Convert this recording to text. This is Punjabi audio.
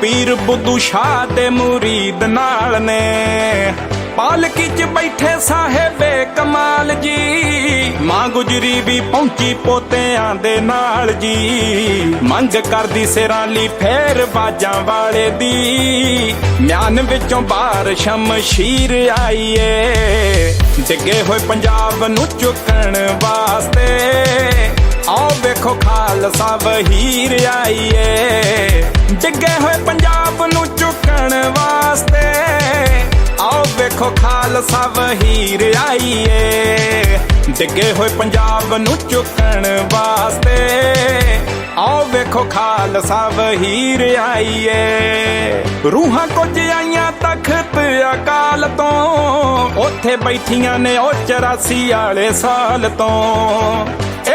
ਪੀਰ ਬੁੱਧੂ ਸ਼ਾਹ ਦੇ ਮੁਰੀਦ ਨਾਲ ਨੇ। ਪਾਲਕੀ 'ਚ ਬੈਠੇ ਸਾਹਿਬੇ ਕਮਾਲ ਜੀ, ਮਾਂ ਗੁਜਰੀ ਵੀ ਪਹੁੰਚੀ ਪੋਤਿਆਂ ਦੇ ਨਾਲ ਜੀ। ਮੰਗ ਕਰਦੀ ਸਿਰਾਂ ਲਈ ਫੇਰ ਬਾਜਾਂ ਵਾਲੇ ਦੀ। ਮਿਆਨ ਵਿੱਚੋਂ ਬਾਹਰ ਸ਼ਮਸ਼ੀਰ ਆਈਏ। ਡਿੱਗੇ ਹੋਏ ਪੰਜਾਬ ਨੂੰ ਚੁੱਕਣ ਵਾਸਤੇ। ਖਾਲਸਾ ਵਹੀਰ ਆਈਏ। ਡਿੱਗੇ ਹੋਏ ਪੰਜਾਬ ਨੂੰ ਚੁੱਕਣ ਵਾਸਤੇ। ਆਓ ਵੇਖੋ ਖਾਲਸਾ ਵਹੀਰ ਆਈਏ। ਡਿੱਗੇ ਹੋਏ ਪੰਜਾਬ ਨੂੰ ਚੁੱਕਣ ਵਾਸਤੇ। ਆਓ ਵੇਖੋ ਖਾਲਸਾ ਵਹੀਰ ਆਈਏ। ਰੂਹਾਂ ਕੁਝ ਆਈਆਂ ਤਖਤ ਅਕਾਲ ਤੋਂ। ਉੱਥੇ ਬੈਠੀਆਂ ਨੇ ਉਹ 84 ਵਾਲੇ ਸਾਲ ਤੋਂ।